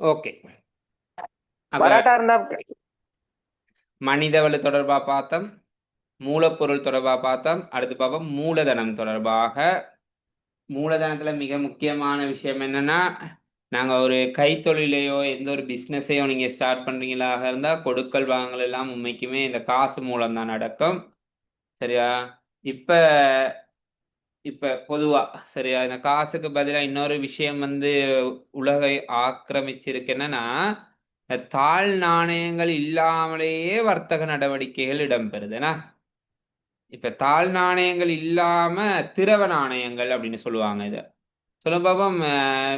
Okay வராட்டா இருந்தா மனிதவள தொடர்பாக பார்த்தோம் மூலப்பொருள் தொடர்பாக பார்த்தோம் அடுத்து பார்ப்போம் மூலதனம் தொடர்பாக. மூலதனத்துல மிக முக்கியமான விஷயம் என்னன்னா நாங்க ஒரு கைத்தொழிலையோ எந்த ஒரு பிஸ்னஸையோ நீங்க ஸ்டார்ட் பண்றீங்களாக இருந்தா கொடுக்கல் வாங்கல் எல்லாம் உண்மைக்குமே இந்த காசு மூலம் தான் நடக்கும் சரியா? இப்ப இப்ப பொதுவா சரியா? இந்த காசுக்கு பதிலா இன்னொரு விஷயம் வந்து உலகை ஆக்கிரமிச்சிருக்கு என்னன்னா தாழ் நாணயங்கள் இல்லாமலேயே வர்த்தக நடவடிக்கைகள் இடம்பெறுதுனா இப்ப தாழ் நாணயங்கள் இல்லாம திரவ நாணயங்கள் அப்படின்னு சொல்லுவாங்க இதை. சொல்ல பாப்போம்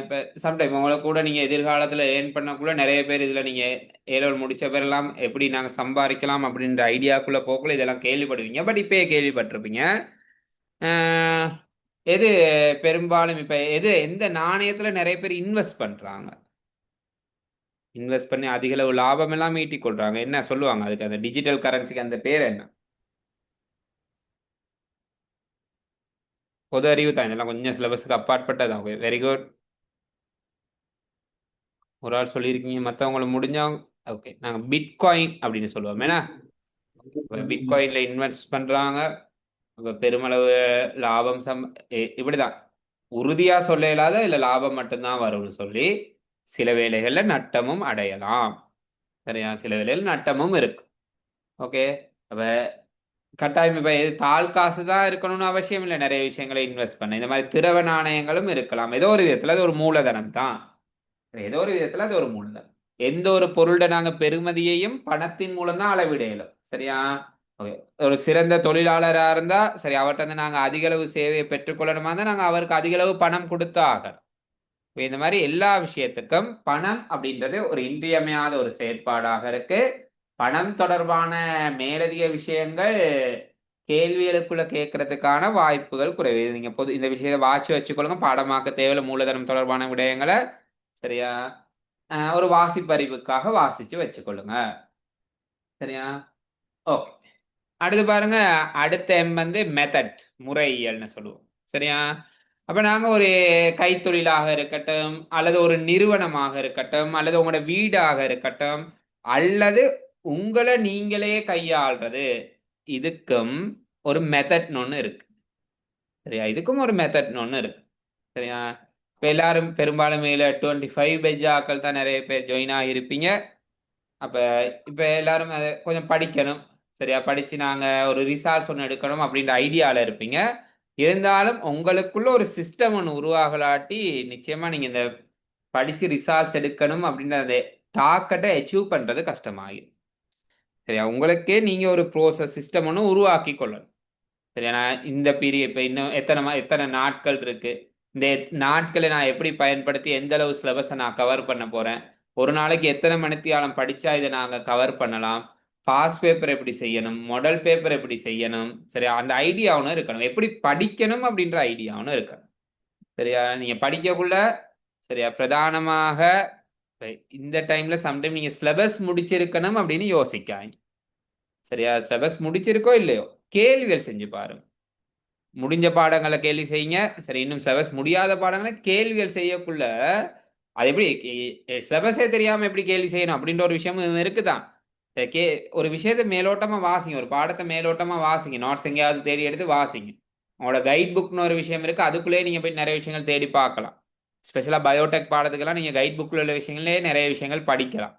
இப்ப சம்டைம் உங்களை கூட நீங்க எதிர்காலத்துல ஏர்ன் பண்ணக்குள்ள நிறைய பேர் இதுல நீங்க ஏலோல் முடிச்ச பேரெல்லாம் எப்படி நாங்க சம்பாதிக்கலாம் அப்படின்ற ஐடியாக்குள்ள போக்குள்ள இதெல்லாம் கேள்விப்படுவீங்க. பட் இப்பயே கேள்விப்பட்டிருப்பீங்க. எது பெரும்பாலும் இப்ப எது எந்த நாணயத்துல நிறைய பேர் இன்வெஸ்ட் பண்றாங்க? இன்வெஸ்ட் பண்ணி அதிக அளவு லாபம் எல்லாம் ஈட்டிக் கொள்றாங்க. என்ன சொல்லுவாங்க? அதுக்கு அந்த டிஜிட்டல் கரன்சிக்கு அந்த பேர் என்ன? பொது அறிவு தான். இதெல்லாம் கொஞ்சம் சிலபஸுக்கு அப்பாற்பட்டதான் ஓகே வெரி குட் ஒரு ஆள் சொல்லியிருக்கீங்க. மற்றவங்கள முடிஞ்சவங்க ஓகே நாங்கள் பிட்காயின் அப்படின்னு சொல்லுவோம். ஏன்னா பிட்காயின்ல இன்வெஸ்ட் பண்றாங்க. அப்ப பெருமளவு லாபம் சம் இப்படிதான். உறுதியா சொல்ல இயலாத இல்ல லாபம் மட்டும்தான் வரும்னு சொல்லி சில வேலைகள்ல நட்டமும் அடையலாம். சரியா? சில வேளைகள் நட்டமும் இருக்கு. ஓகே? அப்ப கட்டாயம் இப்ப இது தாள் காசு தான் இருக்கணும்னு அவசியம் இல்லை. நிறைய விஷயங்களை இன்வெஸ்ட் பண்ண. இந்த மாதிரி திரவ நாணயங்களும் இருக்கலாம். ஏதோ ஒரு விதத்துல அது ஒரு மூலதனம் தான். ஏதோ ஒரு விதத்துல அது ஒரு மூலதனம். எந்த ஒரு பொருளோட நாங்க பெறுமதியையும் பணத்தின் மூலம் தான் அளவிட இயலும். சரியா? ஓகே ஒரு சிறந்த தொழிலாளராக இருந்தால் சரி அவர்கிட்ட வந்து நாங்கள் அதிகளவு சேவையை பெற்றுக்கொள்ளணுமா இருந்தால் நாங்கள் அவருக்கு அதிகளவு பணம் கொடுத்து ஆகணும். இந்த மாதிரி எல்லா விஷயத்துக்கும் பணம் அப்படின்றது ஒரு இன்றியமையாத ஒரு செயற்பாடாக இருக்கு. பணம் தொடர்பான மேலதிக விஷயங்கள் கேள்விகளுக்குள்ள கேட்கறதுக்கான வாய்ப்புகள் குறைவு. நீங்கள் நீங்க பொது இந்த விஷயத்த வாட்சி வச்சுக்கொள்ளுங்க. பாடமாக்க தேவையில்ல மூலதனம் தொடர்பான விடயங்களை சரியா? ஒரு வாசிப்பறிவுக்காக வாசிச்சு வச்சுக்கொள்ளுங்க. சரியா? ஓகே. அடுத்து பாருங்க அடுத்த எம் வந்து மெத்தட் முறையியல்னு சொல்லுவோம். சரியா? அப்ப நாங்க ஒரு கைத்தொழிலாக இருக்கட்டும் அல்லது ஒரு நிறுவனமாக இருக்கட்டும் அல்லது உங்களோட வீடாக இருக்கட்டும் அல்லது உங்களை நீங்களே கையாள்றது இதுக்கும் ஒரு மெத்தட்னு ஒன்று இருக்கு. சரியா? இதுக்கும் ஒரு மெத்தட்னு ஒன்று இருக்கு. சரியா? இப்போ எல்லாரும் பெரும்பாலும் மேல டுவெண்ட்டி ஃபைவ் பெஜாக்கள் தான் நிறைய பேர் ஜாயின் ஆகியிருப்பீங்க. அப்போ இப்போ எல்லாரும் அதை கொஞ்சம் படிக்கணும். சரியா? படித்து நாங்கள் ஒரு ரிசார்ஸ் ஒன்று எடுக்கணும் அப்படின்ற ஐடியாவில் இருப்பீங்க. இருந்தாலும் உங்களுக்குள்ள ஒரு சிஸ்டம் ஒன்று உருவாகலாட்டி நிச்சயமாக நீங்கள் இந்த படித்து ரிசார்ஸ் எடுக்கணும் அப்படின்ற அந்த டாக்கெட்டை அச்சீவ் பண்ணுறது கஷ்டமாகிடும் சரியா? உங்களுக்கே நீங்கள் ஒரு ப்ரோசஸ் சிஸ்டம் ஒன்று உருவாக்கி கொள்ளணும். சரியா? நான் இந்த பீரியட் இப்போ இன்னும் எத்தனை மா- எத்தனை நாட்கள் இருக்கு? இந்த நாட்களை நான் எப்படி பயன்படுத்தி எந்த அளவு சிலபஸை நான் கவர் பண்ண போறேன்? ஒரு நாளைக்கு எத்தனை மணித்தியாலம் படித்தா இதை நாங்கள் கவர் பண்ணலாம்? பாஸ் பேப்பர் எப்படி செய்யணும் மாடல் பேப்பர் எப்படி செய்யணும் சரியா அந்த ஐடியாவும் இருக்கணும். எப்படி படிக்கணும் அப்படின்ற ஐடியாவும் இருக்கணும். சரியா? நீங்க படிக்கக்குள்ள சரியா? பிரதானமாக இந்த டைம்ல சம்டைம் நீங்க சிலபஸ் முடிச்சிருக்கணும் அப்படின்னு யோசிக்காங்க சரியா? சிலபஸ் முடிச்சிருக்கோ இல்லையோ கேள்விகள் செஞ்சு பாருங்க. முடிஞ்ச பாடங்களை கேள்வி செய்யுங்க. சரி இன்னும் சிலபஸ் முடியாத பாடங்களை கேள்விகள் செய்யக்குள்ள அது எப்படி சிலபஸே தெரியாம எப்படி கேள்வி செய்யணும் அப்படின்ற ஒரு விஷயம் இருக்குதான். கே ஒரு விஷயத்தை மேலோட்டமாக வாசிங்க ஒரு பாடத்தை மேலோட்டமாக வாசிங்க நோட்ஸ் எங்கேயாவது தேடி எடுத்து வாசிங்க உங்களோட கைட் புக்னு ஒரு விஷயம் இருக்குது அதுக்குள்ளேயே நீங்கள் போய் நிறைய விஷயங்கள் தேடி பார்க்கலாம் ஸ்பெஷலாக பயோடெக் பாடத்துக்கெல்லாம் நீங்கள் கைட் புக்கில் உள்ள விஷயங்களே நிறைய விஷயங்கள் படிக்கலாம்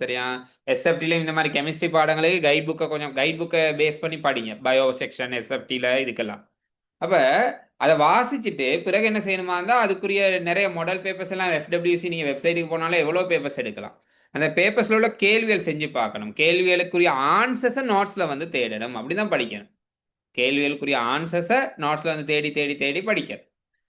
சரியா எஸ்எஃப்டிலையும் இந்த மாதிரி கெமிஸ்ட்ரி பாடங்களுக்கு கைட் புக்கை கொஞ்சம் கைட் புக்கை பேஸ் பண்ணி படிங்க பயோ செக்ஷன் எஸ்எஃப்டியில் இதுக்கெல்லாம் அப்போ அதை வாசிச்சுட்டு பிறகு என்ன செய்யணுமா இருந்தால் அதுக்குரிய நிறைய மாடல் பேப்பர்ஸ் எல்லாம் எஃப்டபிள்யூசி நீங்கள் வெப்சைட்டுக்கு போனாலும் எவ்வளோ பேப்பர்ஸ் எடுக்கலாம் அந்த பேப்பர்ஸில் உள்ள கேள்விகள் செஞ்சு பார்க்கணும். கேள்விகளுக்குரிய ஆன்சர்ஸை நோட்ஸில் வந்து தேடணும். அப்படி தான் படிக்கணும். கேள்விகளுக்குரிய ஆன்சர்ஸை நோட்ஸில் வந்து தேடி தேடி தேடி படிக்கணும்.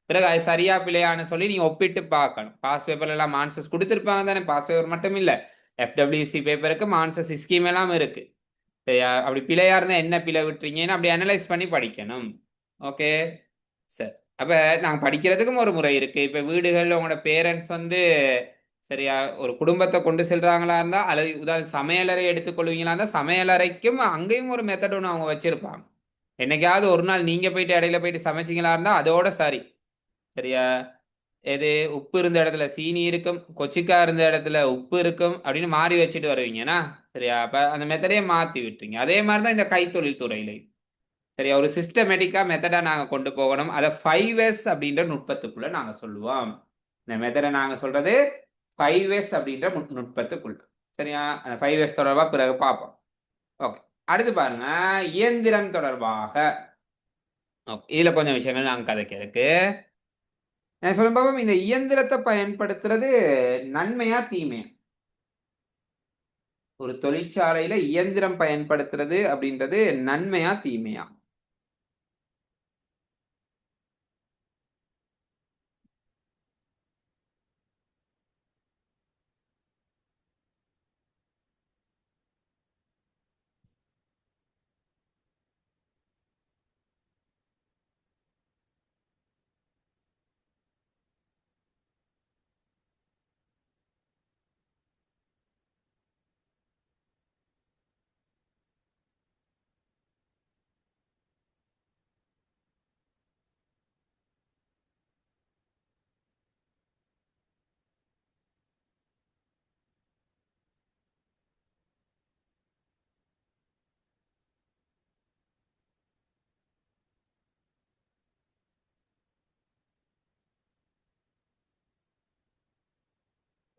பிறகு அது சரியா பிழையான்னு சொல்லி நீங்கள் ஒப்பிட்டு பார்க்கணும். பாஸ் பேப்பர்ல எல்லாம் ஆன்சர்ஸ் கொடுத்துருப்பாங்க தானே? பாஸ் பேப்பர் மட்டும் இல்லை. எஃப்டபிள்யூசி பேப்பருக்கு ஆன்சர்ஸ் ஸ்கீம் எல்லாம் இருக்கு. அப்படி பிழையா இருந்தா என்ன பிழை விட்டுறீங்கன்னு அப்படி அனலைஸ் பண்ணி படிக்கணும். ஓகே சரி. அப்ப நாங்கள் படிக்கிறதுக்கும் ஒரு முறை இருக்கு. இப்ப வீடுகளில் உங்களோட பேரண்ட்ஸ் வந்து சரியா? ஒரு குடும்பத்தை கொண்டு செல்றாங்களா இருந்தா அல்லது உதாரணம் சமையலறை எடுத்துக்கொள்வீங்களா இருந்தா சமையலறைக்கும் அங்கேயும் ஒரு மெத்தட் ஒன்று அவங்க வச்சிருப்பாங்க. என்னைக்காவது ஒரு நாள் நீங்க போயிட்டு இடையில போயிட்டு சமைச்சிங்களா இருந்தா அதோட சரி. சரியா? எது? உப்பு இருந்த இடத்துல சீனி இருக்கும் கொச்சிக்கா இருந்த இடத்துல உப்பு இருக்கும் அப்படின்னு மாறி வச்சுட்டு வருவீங்கன்னா சரியா? அப்ப அந்த மெத்தடையே மாத்தி விட்டுருங்க. அதே மாதிரி தான் இந்த கைத்தொழில் துறையில சரியா? ஒரு சிஸ்டமேட்டிக்கா மெத்தடா நாங்க கொண்டு போகணும். அதை ஃபைவ் எஸ் அப்படின்ற நுட்பத்துக்குள்ள நாங்க சொல்லுவோம். இந்த மெத்தடை நாங்க சொல்றது ஃபைவ் எஸ் அப்படின்ற நுட்- நுட்பத்துக்குள்ள. சரியா? அந்த ஃபைவ் எஸ் தொடர்பாக பிறகு பார்ப்போம். ஓகே அடுத்து பாருங்க. இயந்திரம் தொடர்பாக. ஓகே இதில் கொஞ்சம் விஷயங்கள் நான் கதைக்க இருக்கு. நான் சொல்லும் பாப்போம் இந்த இயந்திரத்தை பயன்படுத்துறது நன்மையா தீமையா? ஒரு தொழிற்சாலையில இயந்திரம் பயன்படுத்துறது அப்படின்றது நன்மையா தீமையா?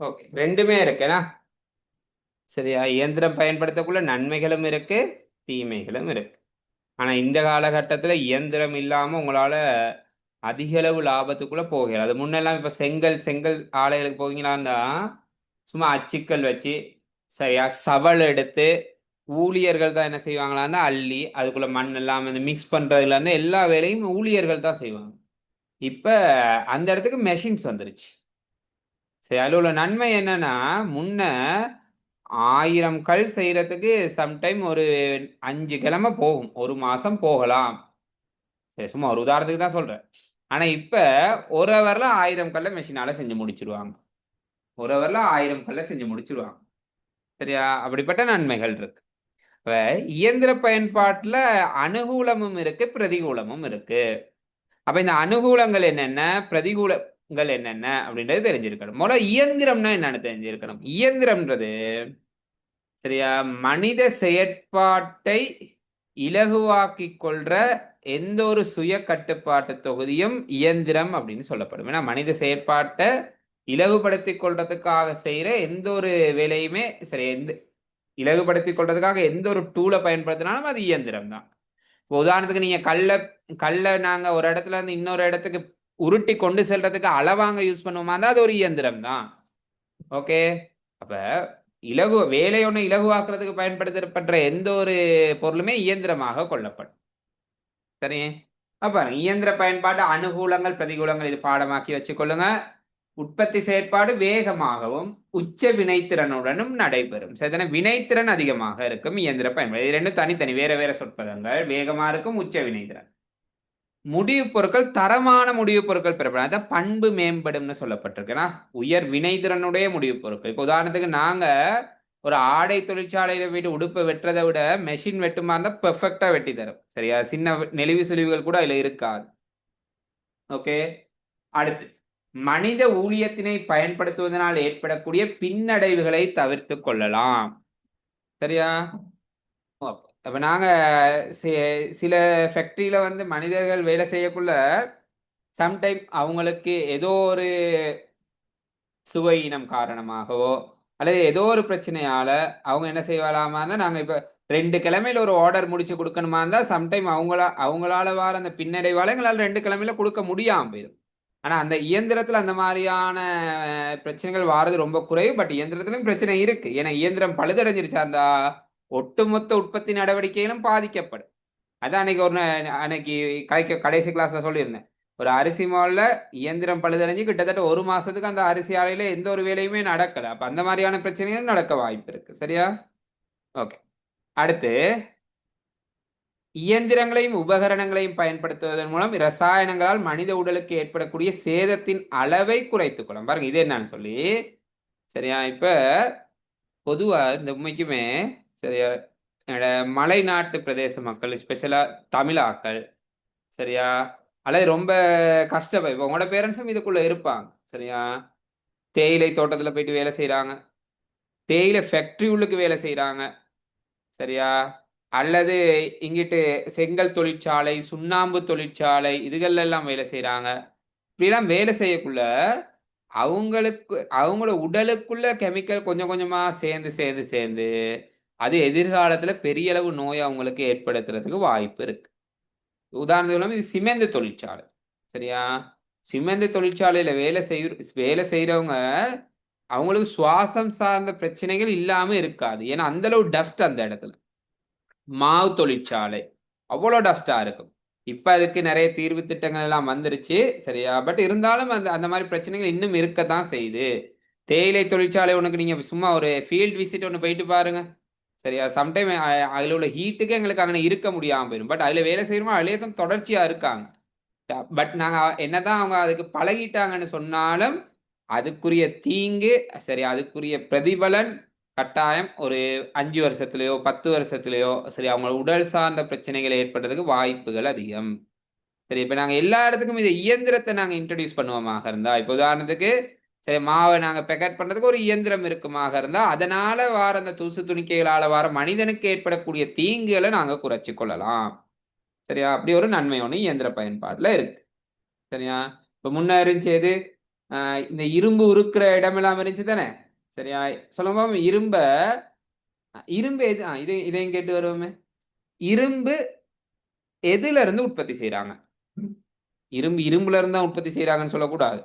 ஓகே. ரெண்டுமே இருக்குண்ணா சரியா? இயந்திரம் பயன்படுத்தக்குள்ள நன்மைகளும் இருக்கு தீமைகளும் இருக்கு. ஆனால் இந்த காலகட்டத்தில் இயந்திரம் இல்லாமல் உங்களால் அதிக அளவு லாபத்துக்குள்ள போகல. அது முன்னெல்லாம் இப்போ செங்கல் செங்கல் ஆலைகளுக்கு போவீங்களான்னா சும்மா அச்சுக்கல் வச்சு சரியா? சவல் எடுத்து ஊழியர்கள் தான் என்ன செய்வாங்களான்னா அள்ளி அதுக்குள்ள மண் எல்லாம் இந்த மிக்ஸ் பண்ணுறதுல இருந்து எல்லா வேலையும் ஊழியர்கள் தான் செய்வாங்க. இப்போ அந்த இடத்துக்கு மெஷின்ஸ் வந்துருச்சு. சரி அதில் உள்ள நன்மை என்னன்னா முன்ன ஆயிரம் கல் செய்யறதுக்கு சம்டைம் ஒரு அஞ்சு கிழமை போகும். ஒரு மாசம் போகலாம். சரி சும்மா ஒரு உதாரணத்துக்கு தான் சொல்றேன். ஆனா இப்ப ஒரு ஹவர்ல ஆயிரம் கல்லை மெஷினால செஞ்சு முடிச்சிருவாங்க. ஒரு ஹவர்ல ஆயிரம் கல்லை செஞ்சு முடிச்சிருவாங்க. சரியா? அப்படிப்பட்ட நன்மைகள் இருக்கு. இப்போ இயந்திர பயன்பாட்டில் அனுகூலமும் இருக்கு பிரதிகூலமும் இருக்கு. அப்ப இந்த அனுகூலங்கள் என்னென்ன? பிரதிகூலங்கள் என்னென்ன அப்படின்றது தெரிஞ்சிருக்கணும். முதல்ல இயந்திரம்னா என்னன்னு தெரிஞ்சிருக்கணும். இயந்திரம்ன்றது சரியா? மனித செயற்பாட்டை இலகுவாக்கி கொள்ற எந்த ஒரு சுய கட்டுப்பாட்டு தொகுதியும் இயந்திரம் அப்படின்னு சொல்லப்படும். ஏன்னா மனித செயற்பாட்டை இலகுபடுத்தி கொள்றதுக்காக செய்கிற எந்த ஒரு வேலையுமே சரி எந்த இலகுபடுத்தி கொள்றதுக்காக எந்த ஒரு டூலை பயன்படுத்தினாலும் அது இயந்திரம் தான் இப்போ உதாரணத்துக்கு நீங்கள் கல்லை கல்லை நாங்கள் ஒரு இடத்துல இருந்து இன்னொரு இடத்துக்கு உருட்டி கொண்டு செல்றதுக்கு அளவாங்க யூஸ் பண்ணுவோமா? தான் அது ஒரு இயந்திரம் தான். ஓகே அப்ப இலகு வேலை ஒன்று இலகுவாக்குறதுக்கு பயன்படுத்தப்படுற எந்த ஒரு பொருளுமே இயந்திரமாக கொள்ளப்படும். சரி? அப்ப இயந்திர பயன்பாடு அனுகூலங்கள் பிரதிகூலங்கள் இது பாடமாக்கி வச்சுக்கொள்ளுங்க. உற்பத்தி செயற்பாடு வேகமாகவும் உச்ச வினைத்திறனுடனும் நடைபெறும். சரிதான வினைத்திறன் அதிகமாக இருக்கும் இயந்திர பயன்பாடு. இது ரெண்டும் தனித்தனி வேற வேற சொற்பதங்கள். வேகமாக இருக்கும் உச்ச வினைத்திறன். முடிவு பொருட்கள் தரமான முடிவு பொருட்கள் பெறப்படும். அதான் பண்பு மேம்படும்னு சொல்லப்பட்டிருக்குன்னா உயர் வினைத்திறனுடைய முடிவு பொருட்கள். இப்போ உதாரணத்துக்கு நாங்க ஒரு ஆடை தொழிற்சாலையில போயிட்டு உடுப்பை வெட்டுறதை விட மெஷின் வெட்டுமா இருந்தால் பெர்ஃபெக்டா வெட்டி தரும். சரியா? சின்ன நெளிவு சுழிவுகள் கூட அதில் இருக்காது. ஓகே அடுத்து மனித ஊழியத்தினை பயன்படுத்துவதனால் ஏற்படக்கூடிய பின்னடைவுகளை தவிர்த்து கொள்ளலாம். சரியா? ஓகே இப்போ நாங்கள் சில ஃபேக்ட்ரியில் வந்து மனிதர்கள் வேலை செய்யக்குள்ள சம்டைம் அவங்களுக்கு ஏதோ ஒரு சுவையினம் காரணமாகவோ அல்லது ஏதோ ஒரு பிரச்சனையால் அவங்க என்ன செய்யலாமா இருந்தால் நாங்கள் இப்போ ரெண்டு கிழமையில ஒரு ஆர்டர் முடிச்சு கொடுக்கணுமா இருந்தால் சம்டைம் அவங்கள அவங்களால வர அந்த பின்னடைவால் எங்களால் ரெண்டு கிழமையில கொடுக்க முடியாமல் போயிடும். ஆனால் அந்த இயந்திரத்தில் அந்த மாதிரியான பிரச்சனைகள் வாரது ரொம்ப குறைவு. பட் இயந்திரத்துலையும் பிரச்சனை இருக்குது ஏன்னா இயந்திரம் பழுதடைஞ்சிருச்சா இருந்தால் ஒட்டுமொத்த உற்பத்தி நடவடிக்கைகளும் பாதிக்கப்படும். அதான் அன்னைக்கு ஒரு அன்னைக்கு கடைக்க கடைசி கிளாஸ்ல சொல்லியிருந்தேன். ஒரு அரிசி மாலில் இயந்திரம் பழுதடைஞ்சு கிட்டத்தட்ட ஒரு மாசத்துக்கு அந்த அரிசி ஆலையில எந்த ஒரு வேலையுமே நடக்கல. அப்ப அந்த மாதிரியான பிரச்சனைகள் நடக்க வாய்ப்பு இருக்கு. சரியா? ஓகே அடுத்து இயந்திரங்களையும் உபகரணங்களையும் பயன்படுத்துவதன் மூலம் ரசாயனங்களால் மனித உடலுக்கு ஏற்படக்கூடிய சேதத்தின் அளவை குறைத்துக் பாருங்க இது என்னன்னு சொல்லி. சரியா? இப்ப பொதுவா இந்த உண்மைக்குமே சரியா? என்னோட மலை நாட்டு பிரதேச மக்கள் ஸ்பெஷலா தமிழாக்கள் சரியா? அல்லது ரொம்ப கஷ்டப்பா இப்போ உங்களோட பேரண்ட்ஸும் இதுக்குள்ள இருப்பாங்க சரியா? தேயிலை தோட்டத்தில் போயிட்டு வேலை செய்கிறாங்க தேயிலை ஃபேக்ட்ரி உள்ளுக்கு வேலை செய்கிறாங்க சரியா? அல்லது இங்கிட்டு செங்கல் தொழிற்சாலை சுண்ணாம்பு தொழிற்சாலை இதுகள்ல எல்லாம் வேலை செய்கிறாங்க இப்படிலாம் வேலை செய்யக்குள்ள அவங்களுக்கு அவங்களோட உடலுக்குள்ள கெமிக்கல் கொஞ்சம் கொஞ்சமாக சேர்ந்து சேர்ந்து சேர்ந்து அது எதிர்காலத்துல பெரிய அளவு நோய் அவங்களுக்கு ஏற்படுத்துறதுக்கு வாய்ப்பு இருக்கு. உதாரணத்துக்கு இல்லாமல் இது சிமெண்ட் தொழிற்சாலை சரியா? சிமெண்ட் தொழிற்சாலையில வேலை செய் வேலை செய்யறவங்க அவங்களுக்கு சுவாசம் சார்ந்த பிரச்சனைகள் இல்லாம இருக்காது. ஏன்னா அந்த அளவு டஸ்ட் அந்த இடத்துல. மாவு தொழிற்சாலை அவ்வளோ டஸ்டா இருக்கும். இப்ப அதுக்கு நிறைய தீர்வு திட்டங்கள் எல்லாம் வந்துருச்சு சரியா? பட் இருந்தாலும் அந்த அந்த மாதிரி பிரச்சனைகள் இன்னும் இருக்கத்தான் செய்யுது. தேயிலை தொழிற்சாலை உனக்கு நீங்க சும்மா ஒரு ஃபீல்ட் விசிட் ஒன்று போயிட்டு பாருங்க. சரியா? சம்டைம் அதில் உள்ள ஹீட்டுக்கு எங்களுக்கு அங்கே இருக்க முடியாமல் போயிடும் பட் அதில் வேலை செய்யறோமோ அதிலே தான் தொடர்ச்சியாக இருக்காங்க. பட் நாங்கள் என்னதான் அவங்க அதுக்கு பழகிட்டாங்கன்னு சொன்னாலும் அதுக்குரிய தீங்கு சரி அதுக்குரிய பிரதிபலன் கட்டாயம் ஒரு அஞ்சு வருஷத்துலேயோ பத்து வருஷத்துலேயோ சரி அவங்க உடல் சார்ந்த பிரச்சனைகள் ஏற்படுறதுக்கு வாய்ப்புகள் அதிகம். சரி இப்போ நாங்கள் எல்லா இடத்துக்கும் இந்த இயந்திரத்தை நாங்கள் இன்ட்ரடியூஸ் பண்ணுவோமாக இருந்தால் இப்போ உதாரணத்துக்கு சரி மாவை நாங்கள் பெக்கட் பண்ணுறதுக்கு ஒரு இயந்திரம் இருக்குமாக இருந்தால் அதனால் வார அந்த தூசு துணிக்கைகளால் வர மனிதனுக்கு ஏற்படக்கூடிய தீங்குகளை நாங்கள் குறைச்சி கொள்ளலாம். சரியா? அப்படி ஒரு நன்மை ஒன்று இயந்திர பயன்பாட்டில் இருக்கு. சரியா? இப்போ முன்ன இருந்துச்சு எது இந்த இரும்பு உருக்கிற இடமெல்லாம் இருந்துச்சு தானே சரியா? சொல்லும்போது இரும்ப இரும்பு எது? ஆ இது இதையும் கேட்டு வருவோமே? இரும்பு எதுல இருந்து உற்பத்தி செய்கிறாங்க இரும்பு இரும்புல இருந்து தான் உற்பத்தி செய்கிறாங்கன்னு சொல்லக்கூடாது.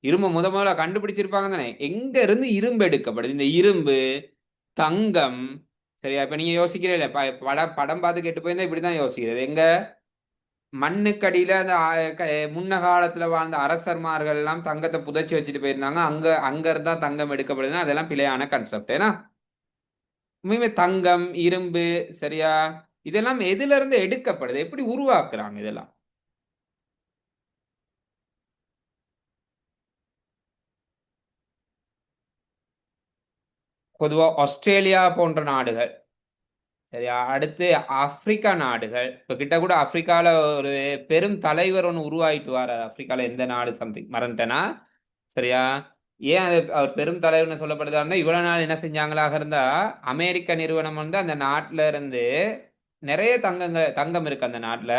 இரும்பை முத முதல்ல கண்டுபிடிச்சிருப்பாங்க தானே. எங்க இருந்து இரும்பு எடுக்கப்படுது? இந்த இரும்பு தங்கம் சரியா? இப்ப நீங்க யோசிக்கிறீங்க படம் படம் பார்த்து கேட்டு போயிருந்தா இப்படிதான் யோசிக்கிறது. எங்க? மண்ணுக்கடியில அந்த க- முன்ன காலத்துல வாழ்ந்த அரசர்மார்கள் எல்லாம் தங்கத்தை புதைச்சி வச்சுட்டு போயிருந்தாங்க. அங்க அங்க இருந்தா தங்கம் எடுக்கப்படுதுன்னா அதெல்லாம் பிழையான கான்செப்ட் ஏன்னா உண்மையுமே தங்கம் இரும்பு சரியா? இதெல்லாம் எதுல இருந்து எடுக்கப்படுது? எப்படி உருவாக்குறாங்க இதெல்லாம்? பொதுவாக ஆஸ்திரேலியா போன்ற நாடுகள் சரியா? அடுத்து ஆப்பிரிக்கா நாடுகள். இப்போ கிட்ட கூட ஆப்பிரிக்கால ஒரு பெரும் தலைவர் ஒன்று உருவாயிட்டு வர ஆப்பிரிக்கால எந்த நாடு சம்திங் மறந்துட்டேன்னா சரியா? ஏன் அது அவர் பெரும் தலைவர்னு சொல்லப்படுதா இருந்தால் இவ்வளோ நாள் என்ன செஞ்சாங்களாக இருந்தா அமெரிக்க நிறுவனம் வந்து அந்த நாட்டில் இருந்து நிறைய தங்கங்கள் தங்கம் இருக்கு அந்த நாட்டில்.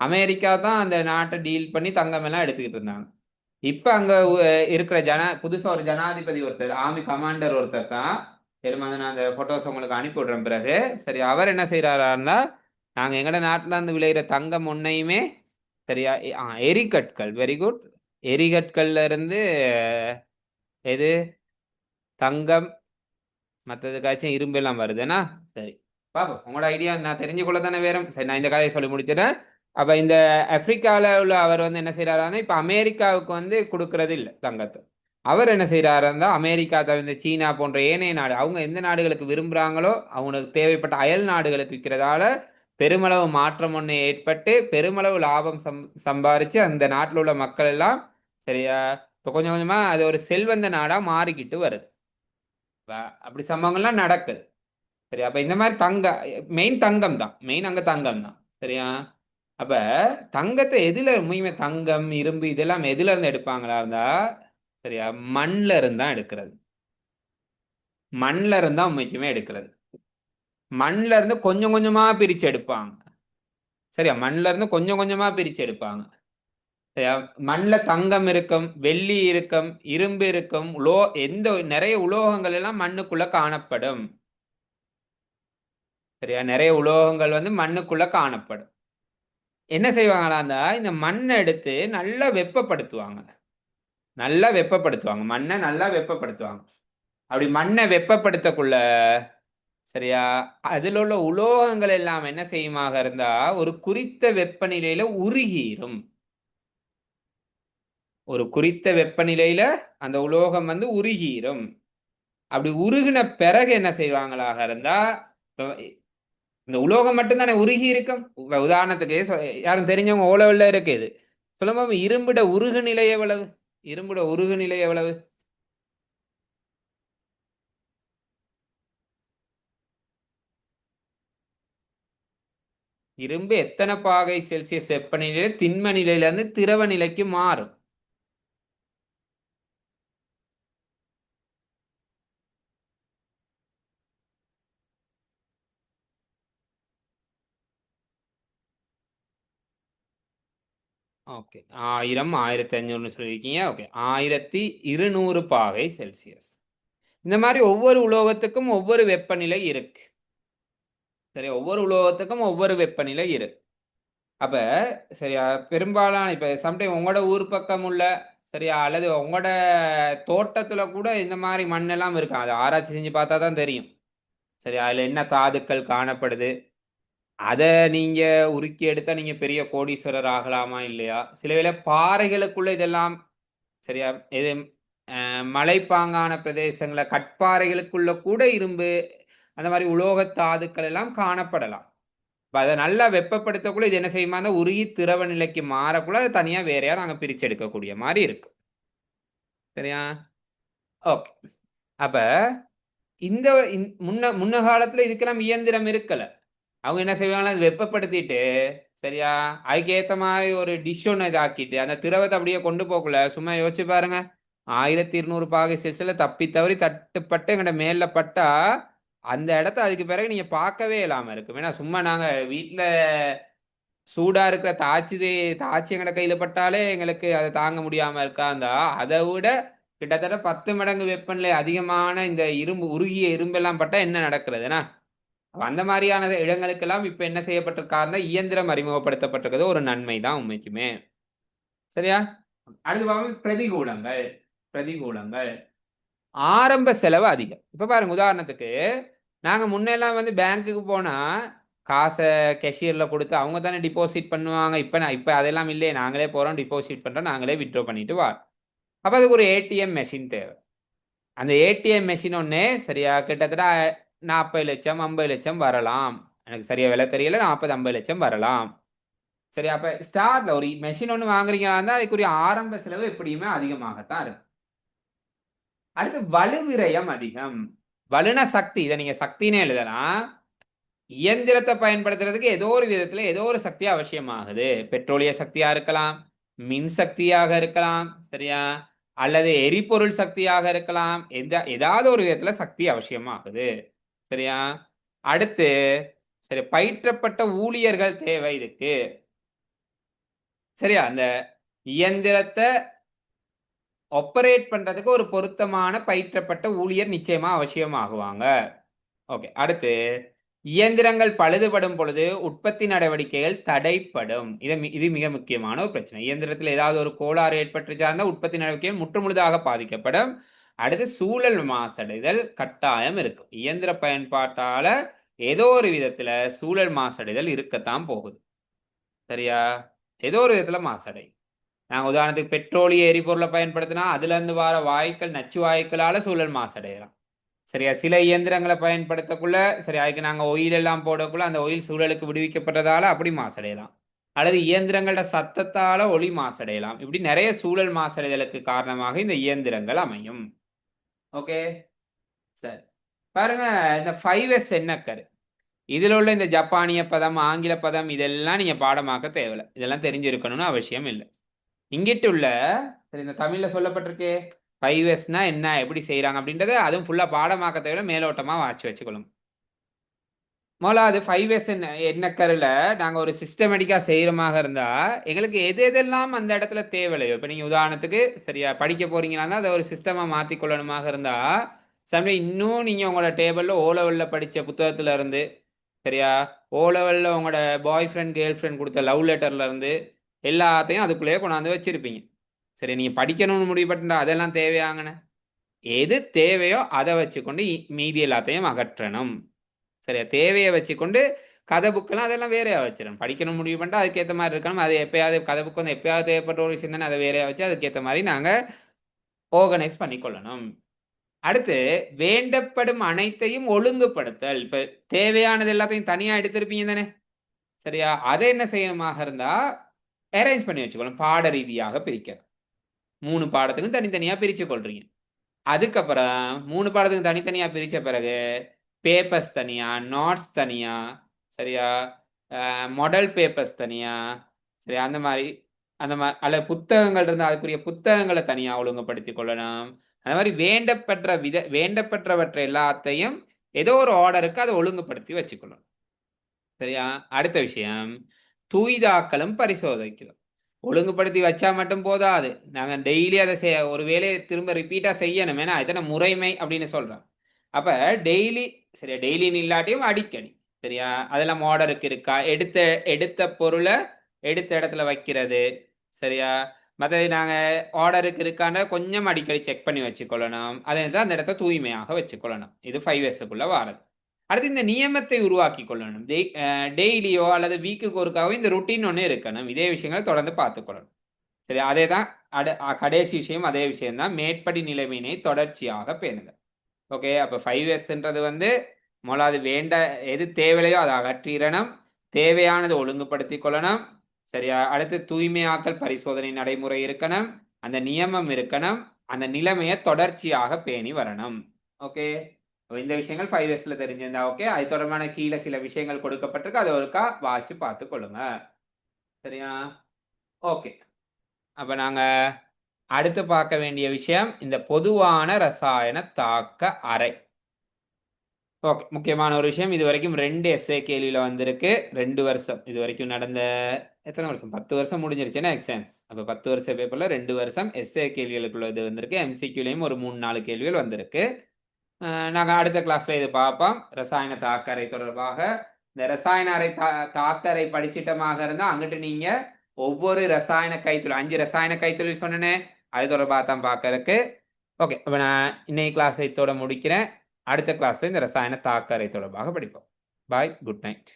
அமெரிக்கா தான் அந்த நாட்டை டீல் பண்ணி தங்கம் எல்லாம் எடுத்துக்கிட்டு இருந்தாங்க. இப்ப அங்க இருக்கிற ஜன புதுசா ஒரு ஜனாதிபதி ஒருத்தர் ஆர்மி கமாண்டர் ஒருத்தர் தான் திரும்ப நான் அந்த போட்டோஸ் உங்களுக்கு அனுப்பி விடுறேன் பிறகு. சரி அவர் என்ன செய்யறாருன்னா நாங்க எங்கட நாட்டுல இருந்து விளையிற தங்கம் ஒன்னையுமே சரியா எ- ஆ, எரிகற்கள் வெரி குட் எரிகற்கள்ல இருந்து எது? தங்கம் மற்றதுக்காச்சும் இரும்பு எல்லாம் வருதுன்னா சரி. பாப்போம். உங்களோட ஐடியா நான் தெரிஞ்சுக்கொள்ள தானே வேறும் சரி நான் இந்த கதையை சொல்லி முடிச்சிடறேன். அப்ப இந்த ஆப்பிரிக்கால உள்ள அவர் வந்து என்ன செய்யறாருன்னா இப்ப அமெரிக்காவுக்கு வந்து கொடுக்கறது இல்லை தங்கத்தை. அவர் என்ன செய்யறாருன்னா அமெரிக்கா தவிர சீனா போன்ற ஏனைய நாடு அவங்க எந்த நாடுகளுக்கு விரும்புறாங்களோ அவங்களுக்கு தேவைப்பட்ட அயல் நாடுகளுக்கு விற்கிறதால பெருமளவு மாற்றம் ஒன்று ஏற்பட்டு பெருமளவு லாபம் சம் சம்பாரிச்சு அந்த நாட்டில் உள்ள மக்கள் எல்லாம் சரியா இப்போ கொஞ்சம் கொஞ்சமாக அது ஒரு செல்வந்த நாடாக மாறிக்கிட்டு வருது. அப்படி சம்பவங்கள்லாம் நடக்குது. சரி அப்போ இந்த மாதிரி தங்க மெயின் தங்கம் தான் மெயின் அங்கே தங்கம் தான் சரியா? அப்ப தங்கத்தை எதுல முக்கியமே தங்கம் இரும்பு இதெல்லாம் எதுல இருந்து எடுப்பாங்களா இருந்தா சரியா மண்ல இருந்து தான் எடுக்கிறது. மண்ல இருந்தா முக்கியமே எடுக்கிறது. மண்ல இருந்து கொஞ்சம் கொஞ்சமா பிரிச்சு எடுப்பாங்க. சரியா மண்ல இருந்து கொஞ்சம் கொஞ்சமா பிரிச்சு எடுப்பாங்க. சரியா மண்ல தங்கம் இருக்கும் வெள்ளி இருக்கும் இரும்பு இருக்கும் உலோ எந்த நிறைய உலோகங்கள் எல்லாம் மண்ணுக்குள்ள காணப்படும். சரியா நிறைய உலோகங்கள் வந்து மண்ணுக்குள்ள காணப்படும். என்ன செய்வாங்களாந்தா இந்த மண்ணை எடுத்து நல்லா வெப்பப்படுத்துவாங்க. நல்லா வெப்பப்படுத்துவாங்க. மண்ணை நல்லா வெப்பப்படுத்துவாங்க. அப்படி மண்ணை வெப்பப்படுத்தக்குள்ள சரியா அதில் உள்ள உலோகங்கள் எல்லாம் என்ன செய்யுமாக இருந்தா ஒரு குறித்த வெப்பநிலையில உருகிரும். ஒரு குறித்த வெப்பநிலையில அந்த உலோகம் வந்து உருகிரும். அப்படி உருகின பிறகு என்ன செய்வாங்களாக இருந்தா இந்த உலோகம் மட்டும்தானே உருகி இருக்கும்? உ- உதாரணத்துக்கு யாரும் தெரிஞ்சவங்க ஓலவெல்ல இருக்குது சொல்லும்போது இரும்பிட உருகு நிலை எவ்வளவு? இரும்பிட உருகு நிலை எவ்வளவு? இரும்பு எத்தனை பாகை செல்சியஸ் வெப்பநிலையில திண்ம நிலையிலிருந்து திரவ நிலைக்கு மாறும்? ஓகே ஆயிரம் ஆயிரத்தி அஞ்சூறுன்னு சொல்லியிருக்கீங்க. ஓகே ஆயிரத்தி இருநூறு பாகை செல்சியஸ் இந்த மாதிரி ஒவ்வொரு உலோகத்துக்கும் ஒவ்வொரு வெப்பநிலை இருக்கு. சரி ஒவ்வொரு உலோகத்துக்கும் ஒவ்வொரு வெப்பநிலை இருக்கு. அப்ப சரியா? பெரும்பாலான இப்ப சம்டைம் உங்களோட ஊர் பக்கம் உள்ள சரியா? அல்லது உங்களோட தோட்டத்துல கூட இந்த மாதிரி மண்ணெல்லாம் இருக்கும் அதை ஆராய்ச்சி செஞ்சு பார்த்தா தான் தெரியும். சரி அதுல என்ன தாதுக்கள் காணப்படுது? அதை நீங்க உருக்கி எடுத்தா நீங்க பெரிய கோடீஸ்வரர் ஆகலாமா இல்லையா? சில வேளை பாறைகளுக்குள்ள இதெல்லாம் சரியா இது மலைப்பாங்கான பிரதேசங்களை கட்பாறைகளுக்குள்ள கூட இரும்பு அந்த மாதிரி உலோக தாதுக்கள் எல்லாம் காணப்படலாம். இப்போ அதை நல்லா வெப்பப்படுத்தக்குள்ள இது என்ன செய்யுமா? அந்த உருகி திரவ நிலைக்கு மாறக்குள்ள அது தனியா வேறையா நாங்கள் பிரிச்சு எடுக்கக்கூடிய மாதிரி இருக்கு. சரியா? ஓகே. அப்ப இந்த முன்ன முன்ன காலத்துல இதுக்கெல்லாம் இயந்திரம் இருக்கலை. அவங்க என்ன செய்வாங்கன்னா அது வெப்பப்படுத்திட்டு சரியா? அதுக்கேற்ற மாதிரி ஒரு டிஷ் ஒன்று இதாக்கிட்டு அந்த திரவத்தை அப்படியே கொண்டு போகல சும்மா யோசிச்சு பாருங்க. ஆயிரத்தி இருநூறு பாகை செல்சியில் தப்பி தவறி தட்டுப்பட்டு எங்கிட்ட மேல பட்டா அந்த இடத்த அதுக்கு பிறகு நீங்க பார்க்கவே இல்லாம இருக்கும். ஏன்னா சும்மா நாங்க வீட்டில் சூடா இருக்கிற தாச்சி தாச்சி எங்கட கையில பட்டாலே எங்களுக்கு அதை தாங்க முடியாம இருக்காந்தா அதை விட கிட்டத்தட்ட பத்து மடங்கு வெப்பநிலை அதிகமான இந்த இரும்பு உருகிய இரும்பெல்லாம் பட்டா என்ன நடக்கிறதுனா ஏன்னா அந்த மாதிரியான இடங்களுக்கெல்லாம் இப்ப என்ன செய்யப்பட்டிருக்காருன்னா இயந்திரம் அறிமுகப்படுத்தப்பட்டிருக்கிறது. ஒரு நன்மை தான் உண்மைக்குமே. சரியா? அடுத்து பார்ப்போம். பிரதிகூலங்கள். பிரதிகூலங்கள். ஆரம்ப செலவு அதிகம். இப்ப பாருங்க உதாரணத்துக்கு நாங்க முன்னெல்லாம் வந்து பேங்க்குக்கு போனா காசை கேஷியர்ல கொடுத்து அவங்க தானே டிபாசிட் பண்ணுவாங்க. இப்ப நான் இப்ப அதெல்லாம் இல்லையே. நாங்களே போறோம் டிபாசிட் பண்றோம். நாங்களே விட்ரோ பண்ணிட்டு வா. அப்ப அதுக்கு ஒரு ஏடிஎம் மெஷின் தேவை. அந்த ஏடிஎம் மெஷின் ஒன்று சரியா கிட்டத்தட்ட நாற்பது லட்சம் ஐம்பது லட்சம் வரலாம். எனக்கு சரியா விலை தெரியல. நாற்பது ஐம்பது லட்சம் வரலாம். சரி அப்போ ஸ்டார்ட்ல ஒரு மெஷின் ஒன்று வாங்குறீங்களா இருந்தால் அதுக்குரிய ஆரம்ப செலவு எப்படியுமே அதிகமாகத்தான் இருக்கும். அடுத்து வலுவிரயம் அதிகம். வலுன சக்தி இதை நீங்க சக்தினே எழுதலாம். இயந்திரத்தை பயன்படுத்துறதுக்கு ஏதோ ஒரு விதத்துல ஏதோ ஒரு சக்தி அவசியமாகுது. பெட்ரோலிய சக்தியா இருக்கலாம் மின் சக்தியாக இருக்கலாம் சரியா? அல்லது எரிபொருள் சக்தியாக இருக்கலாம். எந்த ஏதாவது ஒரு விதத்துல சக்தி அவசியமாகுது. சரியா? அடுத்து சரி பயிற்றப்பட்ட ஊழியர்கள் தேவை இதுக்கு. சரியா? அந்த இயந்திரத்தை ஆப்பரேட் பண்றதுக்கு ஒரு பொருத்தமான பயிற்றப்பட்ட ஊழியர் நிச்சயமா அவசியமாகுவாங்க. ஓகே அடுத்து இயந்திரங்கள் பழுதுபடும் பொழுது உற்பத்தி நடவடிக்கைகள் தடைப்படும். இது இது மிக முக்கியமான ஒரு பிரச்சனை. இயந்திரத்தில் ஏதாவது ஒரு கோளாறு ஏற்பட்டுச்சா இருந்தால் உற்பத்தி நடவடிக்கைகள் முற்றுமுழுதாக பாதிக்கப்படும். அடுத்து சூழல் மாசடைதல் கட்டாயம் இருக்கும். இயந்திர பயன்பாட்டால ஏதோ ஒரு விதத்துல சூழல் மாசடைதல் இருக்கத்தான் போகுது. சரியா? ஏதோ ஒரு விதத்துல மாசடை. நாங்கள் உதாரணத்துக்கு பெட்ரோலிய எரிபொருளை பயன்படுத்தினா அதுல இருந்து வர வாயுக்கள் நச்சு வாயுக்களால சூழல் மாசடையலாம். சரியா? சில இயந்திரங்களை பயன்படுத்தக்குள்ள சரி அதுக்கு நாங்கள் ஒயில் எல்லாம் போடக்குள்ள அந்த ஒயில் சூழலுக்கு விடுவிக்கப்பட்டதால அப்படி மாசடையலாம். அல்லது இயந்திரங்களோட சத்தத்தால ஒளி மாசடையலாம். இப்படி நிறைய சூழல் மாசடைதலுக்கு காரணமாக இந்த இயந்திரங்கள் அமையும். ஓகே சரி. பாருங்க இந்த ஃபைவ் எஸ் என்னக்கரு இதில் உள்ள இந்த ஜப்பானிய பதம் ஆங்கில பதம் இதெல்லாம் நீங்கள் பாடமாக்க தேவையில்லை. இதெல்லாம் தெரிஞ்சிருக்கணும்னு அவசியம் இல்லை. இங்கிட்டு உள்ள சரி இந்த தமிழில் சொல்லப்பட்டிருக்கே ஃபைவ் எஸ்னா என்ன எப்படி செய்கிறாங்க அப்படின்றத அதுவும் ஃபுல்லாக பாடமாக்க தேவையில்ல மேலோட்டமாக வாட்சி மோலா அது ஃபைவ் இயர்ஸ் என்ன எண்ணக்கரில் நாங்கள் ஒரு சிஸ்டமேட்டிக்காக செய்கிறமாக இருந்தால் எங்களுக்கு எது எதெல்லாம் அந்த இடத்துல தேவையில்லையோ இப்போ நீங்கள் உதாரணத்துக்கு சரியா படிக்க போறீங்கன்னா அதை ஒரு சிஸ்டமாக மாற்றிக்கொள்ளணுமாக இருந்தால் சமயம் இன்னும் நீங்கள் உங்களோட டேபிளில் ஓ படித்த படிச்ச இருந்து சரியா? ஓ உங்களோட பாய் ஃப்ரெண்ட் கேர்ள் ஃப்ரெண்ட் கொடுத்த லவ் லெட்டர்லேருந்து எல்லாத்தையும் அதுக்குள்ளேயே கொண்டாந்து வச்சுருப்பீங்க. சரி நீங்கள் படிக்கணும்னு முடிவு பண்ணிட்டா அதெல்லாம் தேவையாங்கண்ணே எது தேவையோ அதை வச்சுக்கொண்டு மீதி எல்லாத்தையும் அகற்றணும். சரியா தேவையை வச்சுக்கொண்டு கதை புக்கெல்லாம் அதெல்லாம் வேறையாக வச்சிடணும். படிக்கணும் முடிவு பண்ணிட்டு அதுக்கேற்ற மாதிரி இருக்கணும். அது எப்பயாவது கதை புக்கு வந்து எப்பயாவது தேவைப்பட்ட ஒரு விஷயம் தானே அதை வேறையாக வச்சு அதுக்கேற்ற மாதிரி நாங்கள் ஆர்கனைஸ் பண்ணிக்கொள்ளணும். அடுத்து வேண்டப்படும் அனைத்தையும் ஒழுங்குபடுத்தல். இப்போ தேவையானது எல்லாத்தையும் தனியாக எடுத்திருப்பீங்க தானே? சரியா அதை என்ன செய்யணுமாக இருந்தால் அரேஞ்ச் பண்ணி வச்சுக்கணும் பாட ரீதியாக பிரிக்க மூணு பாடத்துக்கும் தனித்தனியாக பிரித்து கொள்றீங்க அதுக்கப்புறம் மூணு பாடத்துக்கும் தனித்தனியாக பிரித்த பிறகு பேப்பர்ஸ் தனியா? நோட்ஸ் தனியா? சரியா? மாடல் பேப்பர்ஸ் தனியா? சரி அந்த மாதிரி அந்த மாதிரி அல்ல புத்தகங்கள் இருந்தால் அதுக்குரிய புத்தகங்களை தனியாக ஒழுங்குபடுத்தி கொள்ளணும் அந்த மாதிரி வேண்டப்பெற்ற வித வேண்டப்பெற்றவற்றை எல்லாத்தையும் ஏதோ ஒரு ஆர்டருக்கு அதை ஒழுங்குபடுத்தி வச்சுக்கொள்ளணும் சரியா? அடுத்த விஷயம். தூய்தாக்களும் பரிசோதிக்கணும் ஒழுங்குபடுத்தி வச்சா மட்டும் போதாது. நாங்கள் டெய்லி அதை செய்ய ஒரு வேலையை திரும்ப ரிப்பீட்டாக செய்யணும் ஏன்னா இதனை முறைமை அப்படின்னு சொல்கிறோம் அப்போ டெய்லி சரியா? டெய்லின்னு இல்லாட்டியும் அடிக்கடி சரியா? அதெல்லாம் ஆர்டருக்கு இருக்கா? எடுத்த எடுத்த பொருளை எடுத்த இடத்துல வைக்கிறது சரியா? மற்றது நாங்கள் ஆர்டருக்கு இருக்கான கொஞ்சம் அடிக்கடி செக் பண்ணி வச்சுக்கொள்ளணும். அதே தான் அந்த இடத்த தூய்மையாக வச்சுக்கொள்ளணும். இது ஃபைவ் இயர்ஸுக்குள்ளே வாரது. அடுத்து இந்த நியமத்தை உருவாக்கி கொள்ளணும். டெய்லியோ அல்லது வீக்குக்கு ஒருக்காவோ இந்த ருட்டீன் ஒன்று இருக்கணும். இதே விஷயங்களை தொடர்ந்து பார்த்துக்கொள்ளணும் சரி அதே தான் அடு கடைசி விஷயம் அதே விஷயம்தான். மேற்படி நிலைமையினை தொடர்ச்சியாக பேணுதல். ஓகே அப்போ ஃபைவ் எஸ்ன்றது வந்து முதலாவது வேண்ட எது தேவையோ அதை அகற்றிடணும். தேவையானது ஒழுங்குபடுத்தி கொள்ளணும். சரியா? அடுத்து தூய்மையாக்கல் பரிசோதனை நடைமுறை இருக்கணும். அந்த நியமம் இருக்கணும். அந்த நிலைமையை தொடர்ச்சியாக பேணி வரணும். ஓகே இந்த விஷயங்கள் ஃபைவ் இயர்ஸ்ல தெரிஞ்சிருந்தா ஓகே அது தொடர்பான கீழே சில விஷயங்கள் கொடுக்கப்பட்டிருக்கு. அதை ஒருக்கா வாட்சி பார்த்து கொள்ளுங்க. சரியா? ஓகே அப்போ நாங்கள் அடுத்து பார்க்க வேண்டிய விஷயம் இந்த பொதுவான ரசாயன தாக்க அறை. ஓகே முக்கியமான ஒரு விஷயம். இது வரைக்கும் ரெண்டு எஸ்ஏ கேள்வியில் வந்திருக்கு. ரெண்டு வருஷம். இது வரைக்கும் நடந்த எத்தனை வருஷம்? பத்து வருஷம் முடிஞ்சிருச்சுன்னா எக்ஸாம்ஸ் அப்போ பத்து வருஷ பேப்பரில் ரெண்டு வருஷம் எஸ்ஏ கேள்விகளுக்குள்ள இது வந்திருக்கு. எம்சிக்யூலையும் ஒரு மூணு நாலு கேள்விகள் வந்திருக்கு. நாங்கள் அடுத்த கிளாஸில் இது பார்ப்போம். ரசாயன தாக்கரை தொடர்பாக. இந்த ரசாயன அறை தா தாக்கரை படிச்சிட்டமாக இருந்தால் அங்கிட்டு நீங்கள் ஒவ்வொரு ரசாயன கைத்தொழில் அஞ்சு ரசாயன கைத்தொழில் சொன்னேனே. அது தொடர்பாக தான் பார்க்கறதுக்கு. ஓகே அப்போ நான் இன்னைக்கு கிளாஸை இதோட முடிக்கிறேன். அடுத்த கிளாஸில் இந்த ரசாயன தாக்கரை தொடர்பாக படிப்போம். Bye good night